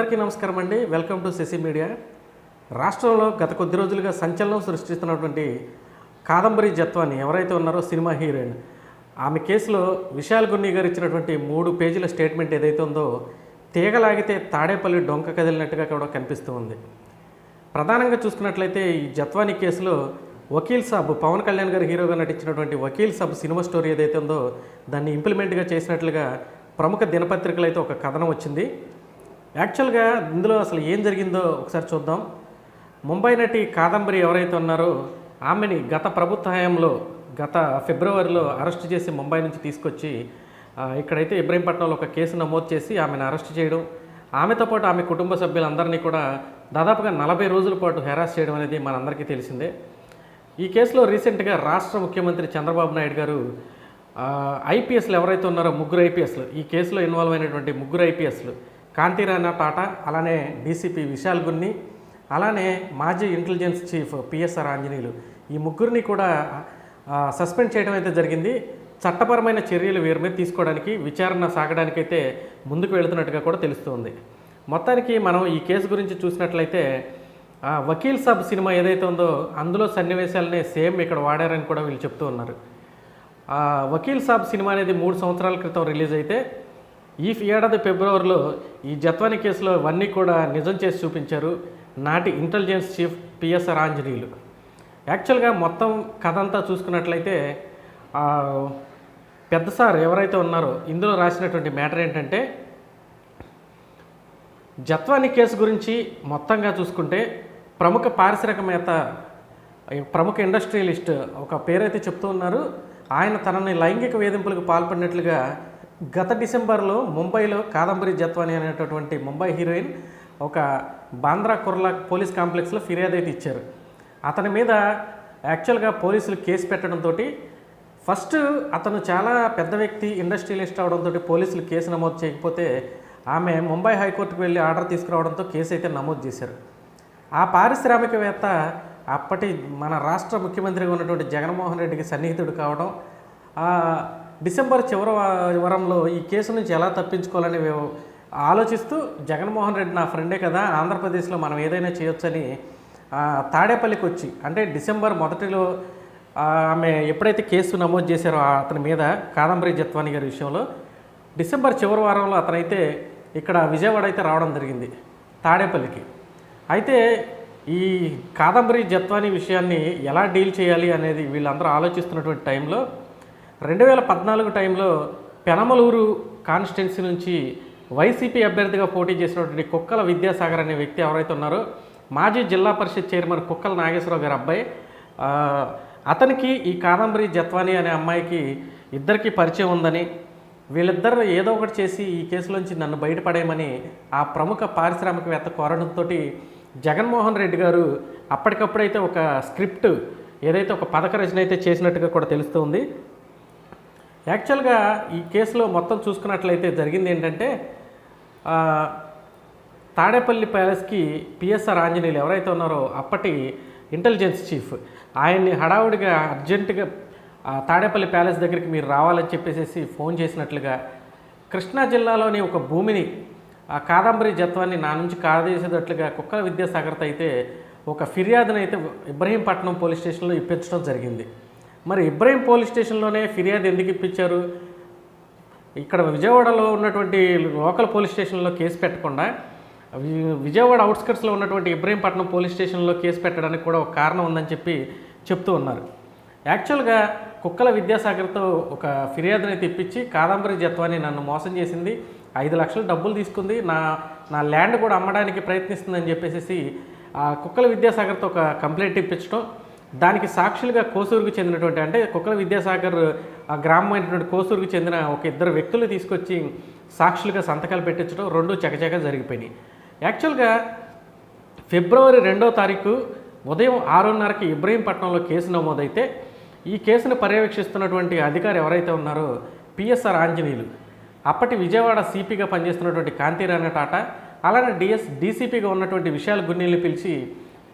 అందరికీ నమస్కారం అండి. Welcome to Shashi media. రాష్ట్రంలో గత కొద్ది రోజులుగా సంచలనం సృష్టిస్తున్నటువంటి కాదంబరి జత్వాని ఎవరైతే ఉన్నారో సినిమా హీరోయిన్ ఆమె కేసులో విశాల్ గున్ని గారు ఇచ్చినటువంటి మూడు పేజీల స్టేట్మెంట్ ఏదైతే ఉందో తీగలాగితే తాడేపల్లి డొంక కదిలినట్టుగా కూడా కనిపిస్తూ ఉంది. ప్రధానంగా చూసుకున్నట్లయితే ఈ జత్వాని కేసులో వకీల్ సాబ్ పవన్ కళ్యాణ్ గారు హీరోగా నటించినటువంటి వకీల్ సాబ్ సినిమా స్టోరీ ఏదైతే ఉందో దాన్ని ఇంప్లిమెంట్గా చేసినట్లుగా ప్రముఖ దినపత్రికలు అయితే ఒక కథనం వచ్చింది. యాక్చువల్గా ఇందులో అసలు ఏం జరిగిందో ఒకసారి చూద్దాం. ముంబై నటి కాదంబరి ఎవరైతే ఉన్నారో ఆమెని గత ప్రభుత్వ హయాంలో గత ఫిబ్రవరిలో అరెస్ట్ చేసి ముంబై నుంచి తీసుకొచ్చి ఇక్కడైతే ఇబ్రహీంపట్నంలో ఒక కేసు నమోదు చేసి ఆమెను అరెస్ట్ చేయడం ఆమెతో పాటు ఆమె కుటుంబ సభ్యులందరినీ కూడా దాదాపుగా నలభై రోజుల పాటు హెరాస్ చేయడం అనేది మనందరికీ తెలిసిందే. ఈ కేసులో రీసెంట్గా రాష్ట్ర ముఖ్యమంత్రి చంద్రబాబు నాయుడు గారు ఐపీఎస్లు ఎవరైతే ఉన్నారో ముగ్గురు ఐపీఎస్లు ఈ కేసులో ఇన్వాల్వ్ అయినటువంటి ముగ్గురు ఐపీఎస్లు కాంతిరాణా టాటా అలానే డీసీపీ విశాల్ గున్ని అలానే మాజీ ఇంటెలిజెన్స్ చీఫ్ పిఎస్ఆర్ ఆంజనేయులు. ఈ ముగ్గురిని కూడా సస్పెండ్ చేయడం అయితే జరిగింది. చట్టపరమైన చర్యలు వీరి మీద తీసుకోవడానికి విచారణ సాగడానికైతే ముందుకు వెళుతున్నట్టుగా కూడా తెలుస్తుంది. మొత్తానికి మనం ఈ కేసు గురించి చూసినట్లయితే వకీల్ సాబ్ సినిమా ఏదైతే ఉందో అందులో సన్నివేశాలనే సేమ్ ఇక్కడ వాడారని కూడా వీళ్ళు చెప్తూ ఉన్నారు. వకీల్ సాబ్ సినిమా అనేది మూడు సంవత్సరాల క్రితం రిలీజ్ అయితే ఈ ఏడాది ఫిబ్రవరిలో ఈ జత్వాని కేసులో ఇవన్నీ కూడా నిజం చేసి చూపించారు నాటి ఇంటెలిజెన్స్ చీఫ్ పిఎస్ఆర్ ఆంజనేయులు. యాక్చువల్గా మొత్తం కథ అంతా చూసుకున్నట్లయితే పెద్ద సార్ ఎవరైతే ఉన్నారో ఇందులో రాసినటువంటి మ్యాటర్ ఏంటంటే జత్వాని కేసు గురించి మొత్తంగా చూసుకుంటే ప్రముఖ పారిశ్రామికవేత్త ప్రముఖ ఇండస్ట్రియలిస్ట్ ఒక పేరైతే చెప్తూ ఉన్నారు. ఆయన తనని లైంగిక వేధింపులకు పాల్పడినట్లుగా గత డిసెంబర్లో ముంబైలో కాదంబరి జత్వాని అనేటటువంటి ముంబై హీరోయిన్ ఒక బాంద్రా కుర్లా పోలీస్ కాంప్లెక్స్లో ఫిర్యాదు అయితే ఇచ్చారు. అతని మీద యాక్చువల్గా పోలీసులు కేసు పెట్టడంతో ఫస్ట్ అతను చాలా పెద్ద వ్యక్తి ఇండస్ట్రియలిస్ట్ అవడంతో పోలీసులు కేసు నమోదు చేయకపోతే ఆమె ముంబై హైకోర్టుకు వెళ్ళి ఆర్డర్ తీసుకురావడంతో కేసు అయితే నమోదు చేశారు. ఆ పారిశ్రామికవేత్త అప్పటి మన రాష్ట్ర ముఖ్యమంత్రిగా ఉన్నటువంటి జగన్మోహన్ రెడ్డికి సన్నిహితుడు కావడం డిసెంబర్ చివరి వా- వారంలో ఈ కేసు నుంచి ఎలా తప్పించుకోవాలని ఆలోచిస్తూ జగన్మోహన్ రెడ్డి నా ఫ్రెండే కదా ఆంధ్రప్రదేశ్లో మనం ఏదైనా చేయొచ్చని తాడేపల్లికి వచ్చి అంటే డిసెంబర్ మొదటిలో ఆమె ఎప్పుడైతే కేసు నమోదు చేశారో అతని మీద కాదంబరి జత్వాని గారి విషయంలో డిసెంబర్ చివరి వారంలో అతనైతే ఇక్కడ విజయవాడ అయితే రావడం జరిగింది తాడేపల్లికి. అయితే ఈ కాదంబరి జత్వాని విషయాన్ని ఎలా డీల్ చేయాలి అనేది వీళ్ళందరూ ఆలోచిస్తున్నటువంటి టైంలో రెండు వేల పద్నాలుగు టైంలో పెనమలూరు కాన్స్టిట్యున్సీ నుంచి వైసీపీ అభ్యర్థిగా పోటీ చేసినటువంటి కుక్కల విద్యాసాగర్ అనే వ్యక్తి ఎవరైతే ఉన్నారో మాజీ జిల్లా పరిషత్ చైర్మన్ కుక్కల నాగేశ్వరరావు గారి అబ్బాయి అతనికి ఈ కాదంబరి జత్వాని అనే అమ్మాయికి ఇద్దరికి పరిచయం ఉందని వీళ్ళిద్దరు ఏదో ఒకటి చేసి ఈ కేసులోంచి నన్ను బయటపడేయమని ఆ ప్రముఖ పారిశ్రామికవేత్త కోరడంతో జగన్మోహన్ రెడ్డి గారు అప్పటికప్పుడైతే ఒక స్క్రిప్ట్ ఏదైతే ఒక పథక రచన అయితే చేసినట్టుగా కూడా తెలుస్తుంది యాక్చువల్గా ఈ కేసులో మొత్తం చూసుకున్నట్లయితే జరిగింది ఏంటంటే తాడేపల్లి ప్యాలెస్కి పిఎస్ఆర్ ఆంజనేయులు ఎవరైతే ఉన్నారో అప్పటి ఇంటెలిజెన్స్ చీఫ్ ఆయన్ని హడావుడిగా అర్జెంటుగా తాడేపల్లి ప్యాలెస్ దగ్గరికి మీరు రావాలని చెప్పేసి ఫోన్ చేసినట్లుగా కృష్ణా జిల్లాలోని ఒక భూమిని ఆ కాదంబరి జత్వాన్ని నా నుంచి కాదేసేటట్లుగా కుక్కల విద్యాసాగర్తో అయితే ఒక ఫిర్యాదునైతే అయితే ఇబ్రహీంపట్నం పోలీస్ స్టేషన్లో ఇప్పించడం జరిగింది. మరి ఇబ్రహీం పోలీస్ స్టేషన్లోనే ఫిర్యాదు ఎందుకు ఇప్పించారు? ఇక్కడ విజయవాడలో ఉన్నటువంటి లోకల్ పోలీస్ స్టేషన్లో కేసు పెట్టకుండా విజయవాడ అవుట్స్కట్స్లో ఉన్నటువంటి ఇబ్రహీంపట్నం పోలీస్ స్టేషన్లో కేసు పెట్టడానికి కూడా ఒక కారణం ఉందని చెప్పి చెప్తూ ఉన్నారు. యాక్చువల్గా కుక్కల విద్యాసాగర్తో ఒక ఫిర్యాదుని తెప్పించి కాదంబరి జత్వాని నన్ను మోసం చేసింది ఐదు లక్షలు డబ్బులు తీసుకుంది నా నా ల్యాండ్ కూడా అమ్మడానికి ప్రయత్నిస్తుందని చెప్పేసి ఆ కుక్కల విద్యాసాగర్తో ఒక కంప్లైంట్ ఇప్పించడం దానికి సాక్షులుగా కోసూరుకు చెందినటువంటి అంటే కుక్కల విద్యాసాగర్ గ్రామమైనటువంటి గ్రామం అయినటువంటి కోసూరుకు చెందిన ఒక ఇద్దరు వ్యక్తులు తీసుకొచ్చి సాక్షులుగా సంతకాలు పెట్టించడం రెండు చకచక జరిగిపోయినాయి. యాక్చువల్గా ఫిబ్రవరి రెండో తారీఖు ఉదయం ఆరున్నరకి ఇబ్రహీంపట్నంలో కేసు నమోదైతే ఈ కేసును పర్యవేక్షిస్తున్నటువంటి అధికారి ఎవరైతే ఉన్నారో పిఎస్ఆర్ ఆంజనేయులు. అప్పటి విజయవాడ సిపిగా పనిచేస్తున్నటువంటి కాంతిరాణ టాటా అలానే డిఎస్ డీసీపీగా ఉన్నటువంటి విశాల్ గున్నీల్ని పిలిచి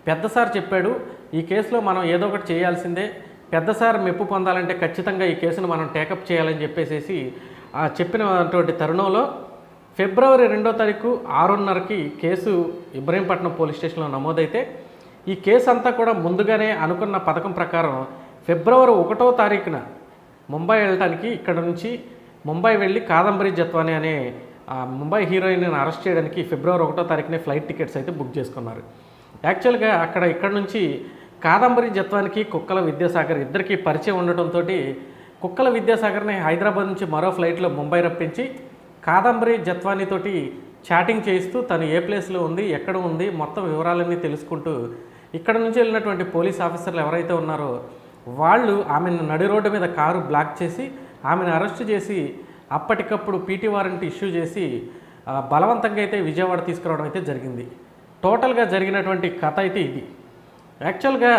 పెద్ద సార్ చెప్పాడు ఈ కేసులో మనం ఏదో ఒకటి చేయాల్సిందే. పెద్దసారి మెప్పు పొందాలంటే ఖచ్చితంగా ఈ కేసును మనం టేకప్ చేయాలని చెప్పేసి ఆ చెప్పినటువంటి తరుణంలో ఫిబ్రవరి రెండో తారీఖు ఆరున్నరకి కేసు ఇబ్రహీంపట్నం పోలీస్ స్టేషన్లో నమోదైతే ఈ కేసు అంతా కూడా ముందుగానే అనుకున్న పథకం ప్రకారం ఫిబ్రవరి ఒకటో తారీఖున ముంబై వెళ్ళటానికి ఇక్కడ నుంచి ముంబై వెళ్ళి కాదంబరి జత్వాని అనే ముంబై హీరోయిన్ అరెస్ట్ చేయడానికి ఫిబ్రవరి ఒకటో తారీఖునే ఫ్లైట్ టికెట్స్ అయితే బుక్ చేసుకున్నారు. యాక్చువల్గా అక్కడ ఇక్కడ నుంచి కాదంబరి జత్వానికి కుక్కల విద్యాసాగర్ ఇద్దరికి పరిచయం ఉండటంతో కుక్కల విద్యాసాగర్ని హైదరాబాద్ నుంచి మరో ఫ్లైట్లో ముంబై రప్పించి కాదంబరి జత్వానితోటి చాటింగ్ చేయిస్తూ తను ఏ ప్లేస్లో ఉంది ఎక్కడ ఉంది మొత్తం వివరాలన్నీ తెలుసుకుంటూ ఇక్కడ నుంచి వెళ్ళినటువంటి పోలీస్ ఆఫీసర్లు ఎవరైతే ఉన్నారో వాళ్ళు ఆమెను నడి రోడ్డు మీద కారు బ్లాక్ చేసి ఆమెను అరెస్ట్ చేసి అప్పటికప్పుడు పీటీ వారెంట్ ఇష్యూ చేసి బలవంతంగా అయితే విజయవాడ తీసుకురావడం అయితే జరిగింది. టోటల్గా జరిగినటువంటి కథ అయితే ఇది. యాక్చువల్గా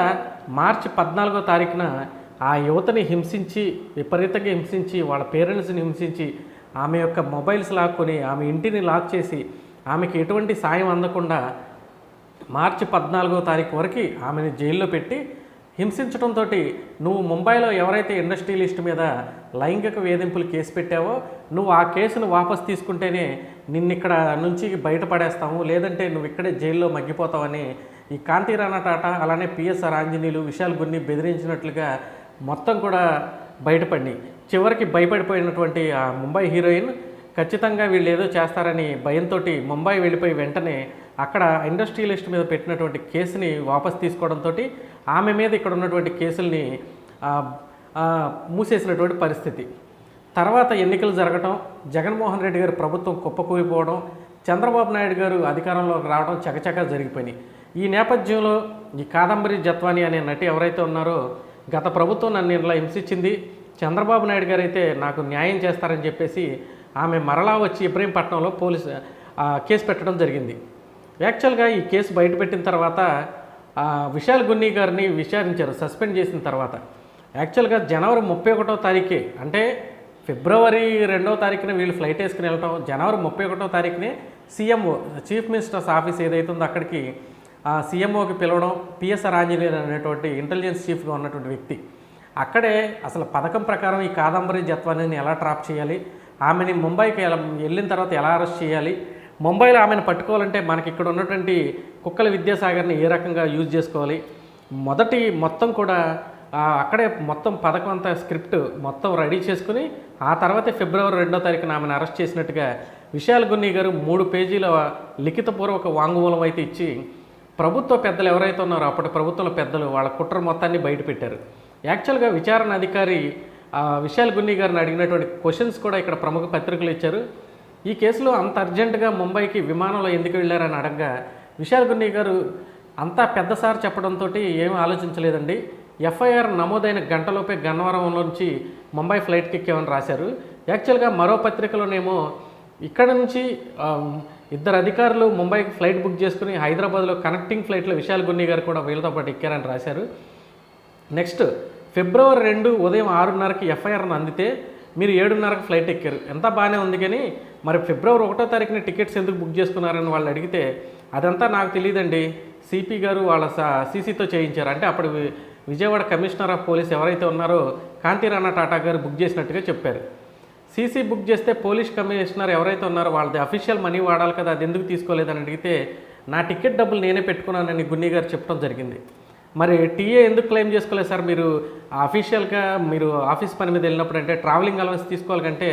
మార్చి పద్నాలుగో తారీఖున ఆ యువతని హింసించి విపరీతంగా హింసించి వాళ్ళ పేరెంట్స్ని హింసించి ఆమె యొక్క మొబైల్స్ లాక్కొని ఆమె ఇంటిని లాక్ చేసి ఆమెకి ఎటువంటి సాయం అందకుండా మార్చి పద్నాలుగో తారీఖు వరకు ఆమెను జైల్లో పెట్టి హింసించడంతో నువ్వు ముంబైలో ఎవరైతే ఇండస్ట్రియలిస్ట్ మీద లైంగిక వేధింపులు కేసు పెట్టావో నువ్వు ఆ కేసును వాపస్ తీసుకుంటేనే నిన్ను ఇక్కడ నుంచి బయటపడేస్తాము లేదంటే నువ్వు ఇక్కడే జైల్లో మగ్గిపోతావని ఈ కాంతిరాణా టాటా అలానే పిఎస్ఆర్ ఆంజనేయులు విశాల్ గున్ని బెదిరించినట్లుగా మొత్తం కూడా బయటపడి చివరికి భయపడిపోయినటువంటి ఆ ముంబై హీరోయిన్ ఖచ్చితంగా వీళ్ళు ఏదో చేస్తారని భయంతో ముంబై వెళ్ళిపోయి వెంటనే అక్కడ ఇండస్ట్రియలిస్ట్ మీద పెట్టినటువంటి కేసుని వాపస్ తీసుకోవడంతో ఆమె మీద ఇక్కడ ఉన్నటువంటి కేసుల్ని మూసేసినటువంటి పరిస్థితి. తర్వాత ఎన్నికలు జరగటం జగన్మోహన్ రెడ్డి గారు ప్రభుత్వం కుప్పకూలిపోవడం చంద్రబాబు నాయుడు గారు అధికారంలోకి రావడం చకచకా జరిగిపోయినాయి. ఈ నేపథ్యంలో ఈ కాదంబరి జత్వాని అనే నటి ఎవరైతే ఉన్నారో గత ప్రభుత్వం నన్ను ఇలా హింసించింది. చంద్రబాబు నాయుడు గారు అయితే నాకు న్యాయం చేస్తారని చెప్పేసి ఆమె మరలా వచ్చి ఇబ్రహీంపట్నంలో పోలీసు కేసు పెట్టడం జరిగింది. యాక్చువల్గా ఈ కేసు బయటపెట్టిన తర్వాత ఆ, విశాల్ గున్నీ గారిని విచారించారు సస్పెండ్ చేసిన తర్వాత. యాక్చువల్గా జనవరి ముప్పై ఒకటో తారీఖే అంటే ఫిబ్రవరి రెండవ తారీఖున వీళ్ళు ఫ్లైట్ వేసుకుని వెళ్ళటం జనవరి ముప్పై ఒకటో తారీఖునే సీఎంఓ చీఫ్ మినిస్టర్స్ ఆఫీస్ ఏదైతే ఉందో అక్కడికి సీఎంఓకి పిలవడం పిఎస్ఆర్ ఆంజనేయులు అనేటువంటి ఇంటెలిజెన్స్ చీఫ్గా ఉన్నటువంటి వ్యక్తి. అక్కడే అసలు పథకం ప్రకారం ఈ కాదంబరి జత్వానిని ఎలా ట్రాప్ చేయాలి ఆమెని ముంబైకి ఎలా వెళ్ళిన తర్వాత ఎలా అరెస్ట్ చేయాలి ముంబైలో ఆమెను పట్టుకోవాలంటే మనకి ఇక్కడ ఉన్నటువంటి కుక్కల విద్యాసాగర్ని ఏ రకంగా యూజ్ చేసుకోవాలి మొదటి మొత్తం కూడా అక్కడే మొత్తం పథకం అంతా స్క్రిప్ట్ మొత్తం రెడీ చేసుకుని ఆ తర్వాతే ఫిబ్రవరి రెండో తారీఖున ఆమెను అరెస్ట్ చేసినట్టుగా విశాల్ గున్ని గారు మూడు పేజీల లిఖితపూర్వక వాంగ్మూలం అయితే ఇచ్చి ప్రభుత్వ పెద్దలు ఎవరైతే ఉన్నారో అప్పటి ప్రభుత్వంలో పెద్దలు వాళ్ళ కుట్ర మొత్తాన్ని బయటపెట్టారు యాక్చువల్గా విచారణ అధికారి ఆ, విశాల్ గున్ని గారిని అడిగినటువంటి క్వశ్చన్స్ కూడా ఇక్కడ ప్రముఖ పత్రికలు ఇచ్చారు. ఈ కేసులో అంత అర్జెంటుగా ముంబైకి విమానంలో ఎందుకు వెళ్ళారని అడగగా విశాల్ గున్ని గారు అంతా పెద్దసారి చెప్పడంతో ఏం ఆలోచించలేదండి. ఎఫ్ఐఆర్ నమోదైన గంటలోపే గన్నవరంలోంచి ముంబై ఫ్లైట్కి ఎక్కామని రాశారు. యాక్చువల్గా మరో పత్రికలోనేమో ఇక్కడ నుంచి ఇద్దరు అధికారులు ముంబైకి ఫ్లైట్ బుక్ చేసుకుని హైదరాబాద్లో కనెక్టింగ్ ఫ్లైట్లో విశాల్ గున్ని గారు కూడా వీళ్ళతో పాటు ఎక్కారని రాశారు. నెక్స్ట్ ఫిబ్రవరి రెండు ఉదయం ఆరున్నరకి ఎఫ్ఐఆర్ను అందితే మీరు ఏడున్నరకు ఫ్లైట్ ఎక్కారు. ఎంత బాగానే ఉంది కానీ మరి ఫిబ్రవరి ఒకటో తారీఖున టికెట్స్ ఎందుకు బుక్ చేసుకున్నారని వాళ్ళు అడిగితే అదంతా నాకు తెలియదండి. సిపి గారు వాళ్ళ సీసీతో చేయించారు. అంటే అప్పుడు విజయవాడ కమిషనర్ ఆఫ్ పోలీస్ ఎవరైతే ఉన్నారో కాంతిరాణా టాటా గారు బుక్ చేసినట్టుగా చెప్పారు. సీసీ బుక్ చేస్తే పోలీస్ కమిషనర్ ఎవరైతే ఉన్నారో వాళ్ళది అఫీషియల్ మనీ వాడాలి కదా అది ఎందుకు తీసుకోలేదని అడిగితే నా టికెట్ డబ్బులు నేనే పెట్టుకున్నానని గున్నీ గారు చెప్పడం జరిగింది. మరి టీఏ ఎందుకు క్లెయిమ్ చేసుకోలేదు సార్? మీరు అఫీషియల్గా మీరు ఆఫీస్ పని మీద వెళ్ళినప్పుడు అంటే ట్రావెలింగ్ అలవెన్స్ తీసుకోవాలంటే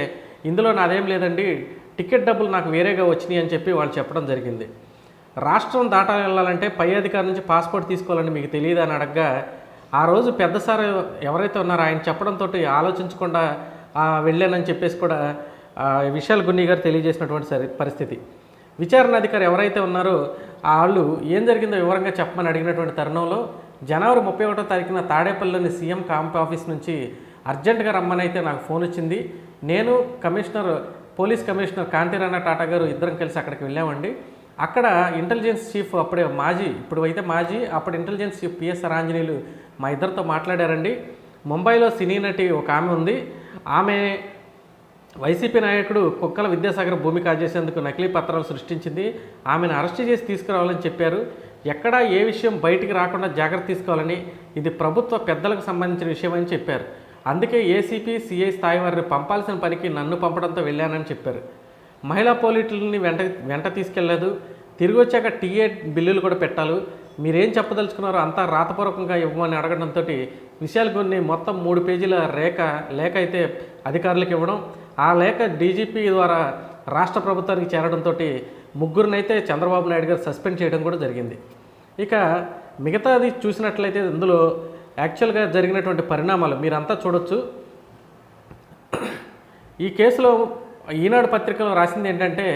ఇందులో నాదేం లేదండి టికెట్ డబ్బులు నాకు వేరేగా వచ్చినాయి అని చెప్పి వాళ్ళు చెప్పడం జరిగింది. రాష్ట్రం దాటాలి వెళ్ళాలంటే పై అధికారి నుంచి పాస్పోర్ట్ తీసుకోవాలని మీకు తెలియదు అని అడగగా ఆ రోజు పెద్ద సార్ ఎవరైతే ఉన్నారో ఆయన చెప్పడంతో ఆలోచించకుండా వెళ్ళానని చెప్పేసి కూడా విశాల్ గున్ని గారు తెలియజేసినటువంటి సరి పరిస్థితి. విచారణ అధికారి ఎవరైతే ఉన్నారో వాళ్ళు ఏం జరిగిందో వివరంగా చెప్పమని అడిగినటువంటి తరుణంలో జనవరి ముప్పై ఒకటో తారీఖున తాడేపల్లిలోని సీఎం కాంప్ ఆఫీస్ నుంచి అర్జెంటుగా రమ్మని అయితే నాకు ఫోన్ వచ్చింది. నేను commissioner police commissioner Kanthi Rana Tata గారు ఇద్దరం కలిసి అక్కడికి వెళ్ళామండి. అక్కడ ఇంటెలిజెన్స్ చీఫ్ అప్పుడే మాజీ ఇప్పుడు అయితే మాజీ అప్పుడు ఇంటెలిజెన్స్ చీఫ్ పిఎస్ఆర్ ఆంజనేయులు మా ఇద్దరితో మాట్లాడారండి. ముంబైలో సినీ నటి ఒక ఆమె ఉంది. ఆమె వైసీపీ నాయకుడు కుక్కల విద్యాసాగర్ భూమి కాజేసేందుకు నకిలీ పత్రాలు సృష్టించింది. ఆమెను అరెస్ట్ చేసి తీసుకురావాలని చెప్పారు. ఎక్కడా ఏ విషయం బయటికి రాకుండా జాగ్రత్త తీసుకోవాలని ఇది ప్రభుత్వ పెద్దలకు సంబంధించిన విషయం అని చెప్పారు. అందుకే ఏసీపీ సిఐ స్థాయి వారిని పంపాల్సిన పనికి నన్ను పంపడంతో వెళ్ళానని చెప్పారు. మహిళా పోలీసులని వెంట వెంట తీసుకెళ్ళలేదు. తిరిగి వచ్చాక టీఏ బిల్లులు కూడా పెట్టాలి. మీరేం చెప్పదలుచుకున్నారో అంతా రాతపూర్వకంగా ఇవ్వమని అడగడంతో విషయాలు కొన్ని మొత్తం మూడు పేజీల రేఖ లేఖ అయితే అధికారులకు ఇవ్వడం. ఆ లేఖ డీజీపీ ద్వారా రాష్ట్ర ప్రభుత్వానికి చేరడంతో ముగ్గురినైతే చంద్రబాబు నాయుడు గారు సస్పెండ్ చేయడం కూడా జరిగింది. ఇక మిగతాది చూసినట్లయితే ఇందులో యాక్చువల్గా జరిగినటువంటి పరిణామాలు మీరంతా చూడొచ్చు. ఈ కేసులో ఈనాడు పత్రికలో రాసింది ఏంటంటే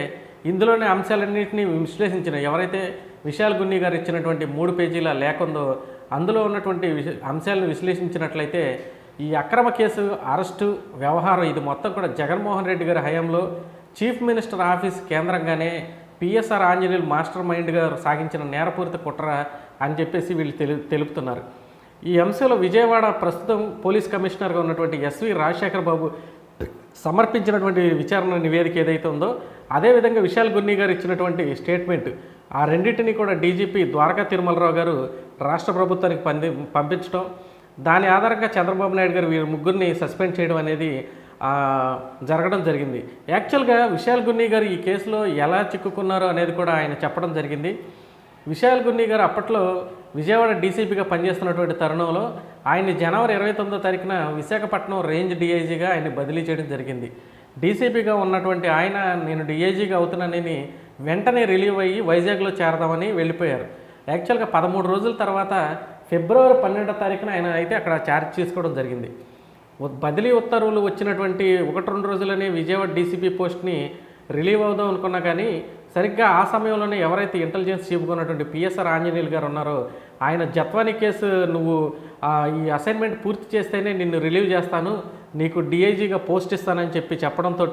ఇందులోని అంశాలన్నింటినీ విశ్లేషించిన ఎవరైతే విశాల్ గున్ని గారు ఇచ్చినటువంటి మూడు పేజీల లేఖ ఉందో అందులో ఉన్నటువంటి అంశాలను విశ్లేషించినట్లయితే ఈ అక్రమ కేసు అరెస్టు వ్యవహారం ఇది మొత్తం కూడా జగన్మోహన్ రెడ్డి గారి హయాంలో చీఫ్ మినిస్టర్ ఆఫీస్ కేంద్రంగానే పిఎస్ఆర్ ఆంజనేయులు మాస్టర్ మైండ్ గారు సాగించిన నేరపూరిత కుట్ర అని చెప్పేసి వీళ్ళు తెలు తెలుపుతున్నారు. ఈ అంశంలో విజయవాడ ప్రస్తుతం పోలీస్ కమిషనర్గా ఉన్నటువంటి ఎస్వి రాజశేఖర్ బాబు సమర్పించినటువంటి విచారణ నివేదిక ఏదైతే ఉందో అదేవిధంగా విశాల్ గున్ని గారు ఇచ్చినటువంటి స్టేట్మెంట్ ఆ రెండింటిని కూడా డీజీపీ ద్వారకా తిరుమలరావు గారు రాష్ట్ర ప్రభుత్వానికి పంది పంపించడం దాని ఆధారంగా చంద్రబాబు నాయుడు గారు వీరి ముగ్గురిని సస్పెండ్ చేయడం అనేది జరగడం జరిగింది. యాక్చువల్గా విశాల్ గున్ని గారు ఈ కేసులో ఎలా చిక్కుకున్నారో అనేది కూడా ఆయన చెప్పడం జరిగింది. విశాల్ గున్ని గారు అప్పట్లో విజయవాడ డీసీపీగా పనిచేస్తున్నటువంటి తరుణంలో ఆయన్ని జనవరి ఇరవై తొమ్మిదో తారీఖున విశాఖపట్నం రేంజ్ డీఐజీగా ఆయన్ని బదిలీ చేయడం జరిగింది. డీసీపీగా ఉన్నటువంటి ఆయన నేను డీఐజీగా అవుతున్నానని వెంటనే రిలీవ్ అయ్యి వైజాగ్లో చేరదామని వెళ్ళిపోయారు. యాక్చువల్గా పదమూడు రోజుల తర్వాత ఫిబ్రవరి పన్నెండో తారీఖున ఆయన అయితే అక్కడ ఛార్జ్ చేసుకోవడం జరిగింది. బదిలీ ఉత్తర్వులు వచ్చినటువంటి ఒకటి రెండు రోజులనే విజయవాడ డీసీపీ పోస్ట్ని రిలీవ్ అవుదాం అనుకున్నా కానీ సరిగ్గా ఆ సమయంలోనే ఎవరైతే ఇంటెలిజెన్స్ చీఫ్గా ఉన్నటువంటి పిఎస్ఆర్ ఆంజనేయులు గారు ఉన్నారో ఆయన జత్వాని కేసు నువ్వు ఆ, ఈ అసైన్మెంట్ పూర్తి చేస్తేనే నిన్ను రిలీవ్ చేస్తాను నీకు డిఐజీగా పోస్ట్ ఇస్తానని చెప్పి చెప్పడంతో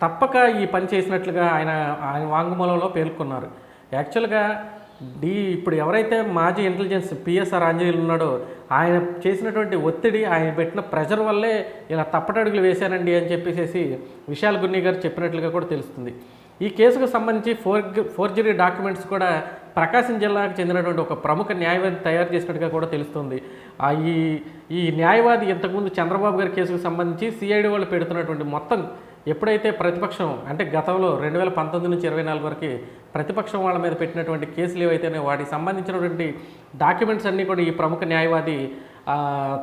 తప్పక ఈ పని చేసినట్లుగా ఆయన ఆయన వాంగ్మూలంలో పేర్కొన్నారు. యాక్చువల్గా డీ ఇప్పుడు ఎవరైతే మాజీ ఇంటెలిజెన్స్ పిఎస్ఆర్ ఆంజనేయులు ఉన్నాడో ఆయన చేసినటువంటి ఒత్తిడి ఆయన పెట్టిన ప్రెషర్ వల్లే ఇలా తప్పటడుగులు వేశానండి అని చెప్పేసి విశాల్ గున్ని గారు చెప్పినట్లుగా కూడా తెలుస్తుంది. ఈ కేసుకు సంబంధించి ఫోర్ ఫోర్జరీ డాక్యుమెంట్స్ కూడా ప్రకాశం జిల్లాకు చెందినటువంటి ఒక ప్రముఖ న్యాయవాది తయారు చేసినట్టుగా కూడా తెలుస్తుంది. ఆ ఈ ఈ న్యాయవాది ఇంతకుముందు చంద్రబాబు గారి కేసుకు సంబంధించి సిఐడి వాళ్ళు పెడుతున్నటువంటి మొత్తం ఎప్పుడైతే ప్రతిపక్షం అంటే గతంలో రెండు వేల పంతొమ్మిది నుంచి ఇరవై నాలుగు వరకు ప్రతిపక్షం వాళ్ళ మీద పెట్టినటువంటి కేసులు ఏవైతేనే వాటికి సంబంధించినటువంటి డాక్యుమెంట్స్ అన్నీ కూడా ఈ ప్రముఖ న్యాయవాది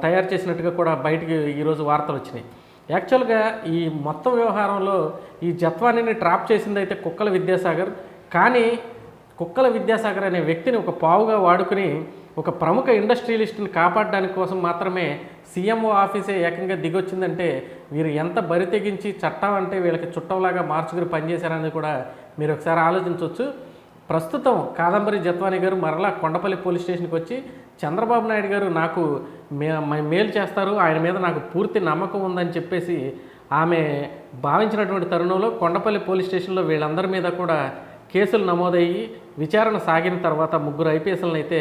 తయారు చేసినట్టుగా కూడా బయటికి ఈరోజు వార్తలు వచ్చినాయి. యాక్చువల్గా ఈ మొత్తం వ్యవహారంలో ఈ జత్వానిని ట్రాప్ చేసింది అయితే కుక్కల విద్యాసాగర్ కానీ కుక్కల విద్యాసాగర్ అనే వ్యక్తిని ఒక పావుగా వాడుకుని ఒక ప్రముఖ ఇండస్ట్రియలిస్ట్ని కాపాడడానికి కోసం మాత్రమే సీఎంఓ ఆఫీసే ఏకంగా దిగొచ్చిందంటే వీరు ఎంత బరి తెగించి చట్టం అంటే వీళ్ళకి చుట్టంలాగా మార్చుకుని పనిచేశారని కూడా మీరు ఒకసారి ఆలోచించవచ్చు. ప్రస్తుతం కాదంబరి జత్వాని గారు మరలా కొండపల్లి పోలీస్ స్టేషన్కి వచ్చి చంద్రబాబు నాయుడు గారు నాకు మే మేలు చేస్తారు ఆయన మీద నాకు పూర్తి నమ్మకం ఉందని చెప్పేసి ఆమె భావించినటువంటి తరుణంలో కొండపల్లి పోలీస్ స్టేషన్లో వీళ్ళందరి మీద కూడా కేసులు నమోదయ్యి విచారణ సాగిన తర్వాత ముగ్గురు ఐపీఎస్లను అయితే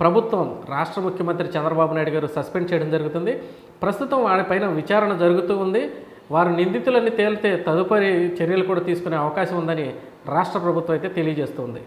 ప్రభుత్వం రాష్ట్ర ముఖ్యమంత్రి చంద్రబాబు నాయుడు గారు సస్పెండ్ చేయడం జరుగుతుంది. ప్రస్తుతం వారిపైన విచారణ జరుగుతూ ఉంది. వారు నిందితులన్నీ తేలితే తదుపరి చర్యలు కూడా తీసుకునే అవకాశం ఉందని రాష్ట్ర ప్రభుత్వం అయితే తెలియజేస్తుంది